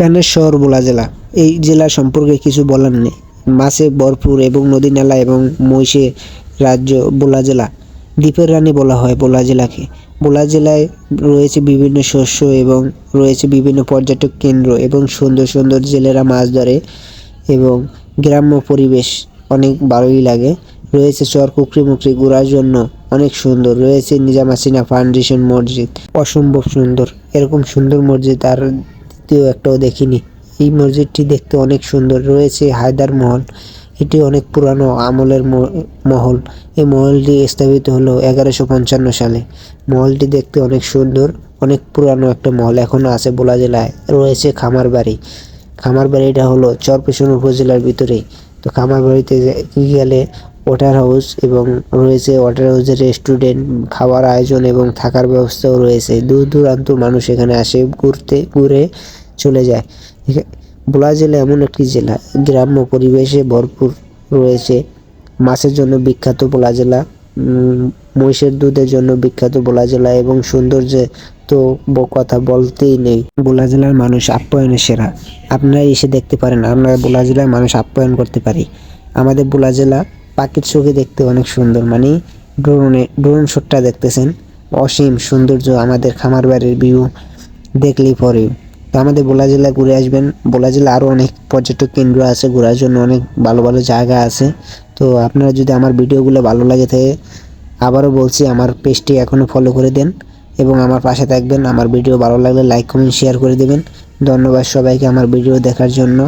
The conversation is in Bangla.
প্যানের শহর বোলা জেলা। এই জেলা সম্পর্কে কিছু বলার নেই। মাছে ভরপুর এবং নদী নালা এবং মহিষে রাজ্য বোলা জেলা। দ্বীপের রানী বলা হয় বোলা জেলাকে। বোলা জেলায় রয়েছে বিভিন্ন শস্য এবং রয়েছে বিভিন্ন পর্যটক কেন্দ্র এবং সুন্দর সুন্দর জেলেরা মাছ ধরে এবং গ্রাম্য পরিবেশ অনেক ভালোই লাগে। রয়েছে চর, কুকরি মুকরি ঘোরার জন্য অনেক সুন্দর। রয়েছে নিজামাসিনা ফাউন্ডেশন মসজিদ। অসম্ভব সুন্দর। এরকম সুন্দর মসজিদ আর দ্বিতীয় একটাও দেখিনি। এই মসজিদটি দেখতে অনেক সুন্দর। রয়েছে হায়দার মহল। এটি অনেক পুরানো আমলের মহল। এই মহলটি স্থাপিত হলো এগারোশো পঞ্চান্ন সালে। মহলটি দেখতে অনেক সুন্দর, অনেক পুরানো একটা মহল এখনও আছে বোলা জেলায়। রয়েছে খামার বাড়ি খামার বাড়িটা হলো চরপেশন উপজেলার ভিতরেই তো খামার বাড়িতে গেলে ওয়াটার হাউস এবং রয়েছে ওয়াটার হাউসের রেস্টুরেন্ট, খাওয়ার আয়োজন এবং থাকার ব্যবস্থাও রয়েছে। দূর দূরান্ত মানুষ এখানে আসে ঘুরতে, ঘুরে চলে যায়। ভোলা জেলা এমন একটি জেলা, গ্রাম্য পরিবেশে ভরপুর রয়েছে। মাছের জন্য বিখ্যাত ভোলা জেলা মহিষের দুধের জন্য বিখ্যাত ভোলা জেলা এবং সৌন্দর্যে তো কথা বলতেই নেই। ভোলা জেলার মানুষ আপ্যায়নের সেরা। আপনারা এসে দেখতে পারেন, আমরা ভোলা জেলার মানুষ আপ্যায়ন করতে পারি। আমাদের ভোলা জেলা পাখির চোখে দেখতে অনেক সুন্দর। মানে ড্রোনে, ড্রোন শটটা দেখতেছেন? অসীম সৌন্দর্য আমাদের খামার বাড়ির ভিউ দেখলেই পরে। তো আমাদের বোলা জেলায় ঘুরে আসবেন। বোলা জেলা আরও অনেক পর্যটক কেন্দ্র আছে, ঘোরার জন্য অনেক ভালো ভালো জায়গা আছে। তো আপনারা যদি আমার ভিডিওগুলো ভালো লাগে থাকে, আবারও বলছি আমার পেজটি এখনও ফলো করে দেন এবং আমার পাশে থাকবেন। আমার ভিডিও ভালো লাগলে লাইক কমেন্ট শেয়ার করে দেবেন। ধন্যবাদ সবাইকে আমার ভিডিও দেখার জন্য।